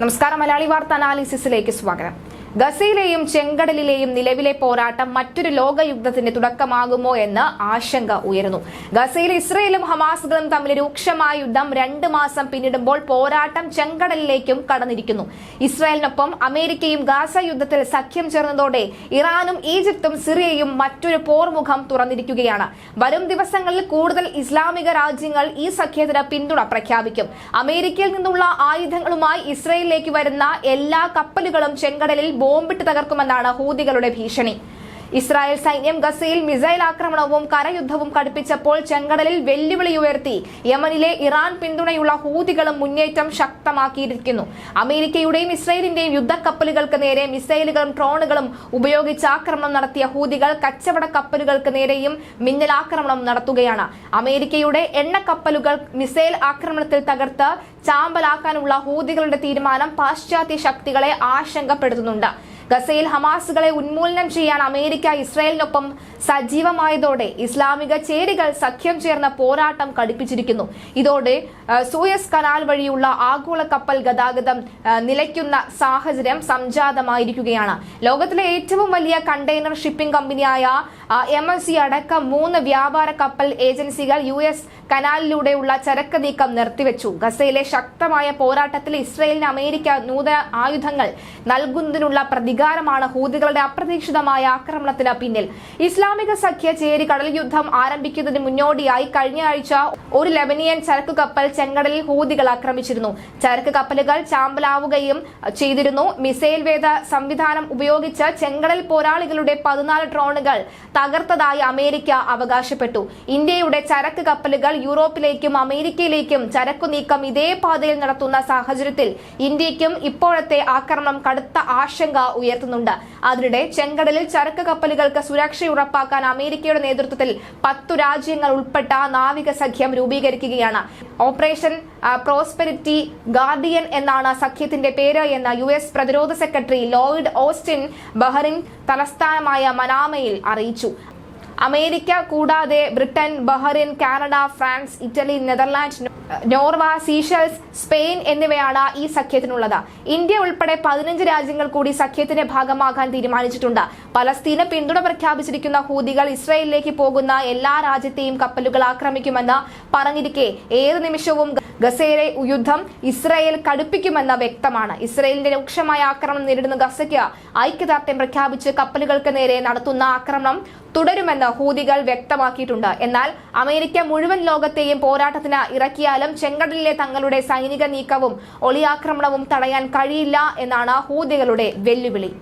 നമസ്കാരം. മലയാളി വാർത്ത അനാലിസിസിലേക്ക് സ്വാഗതം. ഗസയിലെയും ചെങ്കടലിലെയും നിലവിലെ പോരാട്ടം മറ്റൊരു ലോകയുദ്ധത്തിന്റെ തുടക്കമാകുമോ എന്ന് ആശങ്ക ഉയരുന്നു. ഗസയിൽ ഇസ്രയേലും ഹമാസുകളും തമ്മിൽ രൂക്ഷമായ യുദ്ധം രണ്ട് മാസം പിന്നിടുമ്പോൾ പോരാട്ടം ചെങ്കടലിലേക്കും കടന്നിരിക്കുന്നു. ഇസ്രായേലിനൊപ്പം അമേരിക്കയും ഗാസ യുദ്ധത്തിൽ സഖ്യം ചേർന്നതോടെ ഇറാനും ഈജിപ്തും സിറിയയും മറ്റൊരു പോർമുഖം തുറന്നിരിക്കുകയാണ്. വരും ദിവസങ്ങളിൽ കൂടുതൽ ഇസ്ലാമിക രാജ്യങ്ങൾ ഈ സഖ്യത്തിന് പിന്തുണ പ്രഖ്യാപിക്കും. അമേരിക്കയിൽ നിന്നുള്ള ആയുധങ്ങളുമായി ഇസ്രയേലിലേക്ക് വരുന്ന എല്ലാ കപ്പലുകളും ചെങ്കടലിൽ ബോംബിട്ട് തകർക്കുമെന്നാണ് ഹൂതികളുടെ ഭീഷണി. ഇസ്രായേൽ സൈന്യം ഗസയിൽ മിസൈൽ ആക്രമണവും കരയുദ്ധവും കടുപ്പിച്ചപ്പോൾ ചെങ്കടലിൽ വെല്ലുവിളി ഉയർത്തി. യമനിലെ ഇറാൻ പിന്തുണയുള്ള ഹൂതികളും മുന്നേറ്റം ശക്തമാക്കിയിരിക്കുന്നു. അമേരിക്കയുടെയും ഇസ്രായേലിന്റെയും യുദ്ധക്കപ്പലുകൾക്ക് നേരെ മിസൈലുകളും ഡ്രോണുകളും ഉപയോഗിച്ച് ആക്രമണം നടത്തിയ ഹൂതികൾ കച്ചവട കപ്പലുകൾക്ക് നേരെയും മിന്നലാക്രമണം നടത്തുകയാണ്. അമേരിക്കയുടെ എണ്ണക്കപ്പലുകൾ മിസൈൽ ആക്രമണത്തിൽ തകർത്ത് ചാമ്പലാക്കാനുള്ള ഹൂതികളുടെ തീരുമാനം പാശ്ചാത്യ ശക്തികളെ ആശങ്കപ്പെടുത്തുന്നുണ്ട്. ഗസയിൽ ഹമാസുകളെ ഉന്മൂലനം ചെയ്യാൻ അമേരിക്ക ഇസ്രായേലിനൊപ്പം സജീവമായതോടെ ഇസ്ലാമിക ചേരികൾ സഖ്യം ചേർന്ന പോരാട്ടം കടുപ്പിച്ചിരിക്കുന്നു. ഇതോടെ സൂയസ് കനാൽ വഴിയുള്ള ആഗോള കപ്പൽ ഗതാഗതം നിലയ്ക്കുന്ന സാഹചര്യം സംജാതമായിരിക്കുകയാണ്. ലോകത്തിലെ ഏറ്റവും വലിയ കണ്ടെയ്നർ ഷിപ്പിംഗ് കമ്പനിയായ എം എസ് സി അടക്കം മൂന്ന് വ്യാപാര കപ്പൽ ഏജൻസികൾ യു എസ് കനാലിലൂടെയുള്ള ചരക്ക് നീക്കം നിർത്തിവെച്ചു. ഗസയിലെ ശക്തമായ പോരാട്ടത്തിൽ ഇസ്രയേലിന് അമേരിക്ക നൂതന ആയുധങ്ങൾ നൽകുന്നതിനുള്ള പ്രതികാരമാണ് ഹൂതികളുടെ അപ്രതീക്ഷിതമായ ആക്രമണത്തിന് പിന്നിൽ. ഇസ്ലാമിക സഖ്യ ചേരി കടൽ യുദ്ധം ആരംഭിക്കുന്നതിന് മുന്നോടിയായി കഴിഞ്ഞ ആഴ്ച ഒരു ലെബനിയൻ ചരക്ക് കപ്പൽ ചെങ്കടലിൽ ഹൂതികൾ ആക്രമിച്ചിരുന്നു. ചരക്ക് കപ്പലുകൾ ചാമ്പലാവുകയും ചെയ്തിരുന്നു. മിസൈൽ വേദ സംവിധാനം ഉപയോഗിച്ച് ചെങ്കടൽ പോരാളികളുടെ പതിനാല് ഡ്രോണുകൾ തകർത്തതായി അമേരിക്ക അവകാശപ്പെട്ടു. ഇന്ത്യയുടെ ചരക്ക് കപ്പലുകൾ യൂറോപ്പിലേക്കും അമേരിക്കയിലേക്കും ചരക്കു നീക്കം ഇതേ പാതയിൽ നടത്തുന്ന സാഹചര്യത്തിൽ ഇന്ത്യക്കും ഇപ്പോഴത്തെ ആക്രമണം കടുത്ത ആശങ്ക ഉയർത്തുന്നുണ്ട്. അതിനിടെ ചെങ്കടലിൽ ചരക്ക് കപ്പലുകൾക്ക് സുരക്ഷ ഉറപ്പാക്കാൻ അമേരിക്കയുടെ നേതൃത്വത്തിൽ പത്തു രാജ്യങ്ങൾ ഉൾപ്പെട്ട നാവിക സഖ്യം രൂപീകരിക്കുകയാണ്. ഓപ്പറേഷൻ പ്രോസ്പെരിറ്റി ഗാർഡിയൻ എന്നാണ് സഖ്യത്തിന്റെ പേര് എന്ന് യു എസ് പ്രതിരോധ സെക്രട്ടറി ലോയിഡ് ഓസ്റ്റിൻ ബഹറിൻ തലസ്ഥാനമായ മനാമയിൽ അറിയിച്ചു. അമേരിക്ക കൂടാതെ Britain Bahrain Canada France Italy Netherland Norway Seychelles Spain എന്നിവയാണ് ഈ സഖ്യത്തിനുള്ളത്. ഇന്ത്യ ഉൾപ്പെടെ പതിനഞ്ച് രാജ്യങ്ങൾ കൂടി സഖ്യത്തിന്റെ ഭാഗമാകാൻ തീരുമാനിച്ചിട്ടുണ്ട്. പലസ്തീന് പിന്തുണ പ്രഖ്യാപിച്ചിരിക്കുന്ന ഹൂതികൾ ഇസ്രയേലിലേക്ക് പോകുന്ന എല്ലാ രാജ്യത്തെയും കപ്പലുകൾ ആക്രമിക്കുമെന്ന് പറഞ്ഞിരിക്കെ ഏത് നിമിഷവും ഗസയിലെ യുദ്ധം ഇസ്രയേൽ കടുപ്പിക്കുമെന്ന് വ്യക്തമാണ്. ഇസ്രയേലിന്റെ രൂക്ഷമായ ആക്രമണം നേരിടുന്ന ഗസയ്ക്ക് ഐക്യദാർഢ്യം പ്രഖ്യാപിച്ച് കപ്പലുകൾക്ക് നേരെ നടത്തുന്ന ആക്രമണം തുടരുമെന്ന് ഹൂതികൾ വ്യക്തമാക്കിയിട്ടുണ്ട്. എന്നാൽ അമേരിക്ക മുഴുവൻ ലോകത്തെയും പോരാട്ടത്തിന് ഇറക്കിയാലും ചെങ്കടലിലെ തങ്ങളുടെ സൈനിക നീക്കവും ഒളിയാക്രമണവും തടയാൻ കഴിയില്ല എന്നാണ് ഹൂതികളുടെ വെല്ലുവിളി.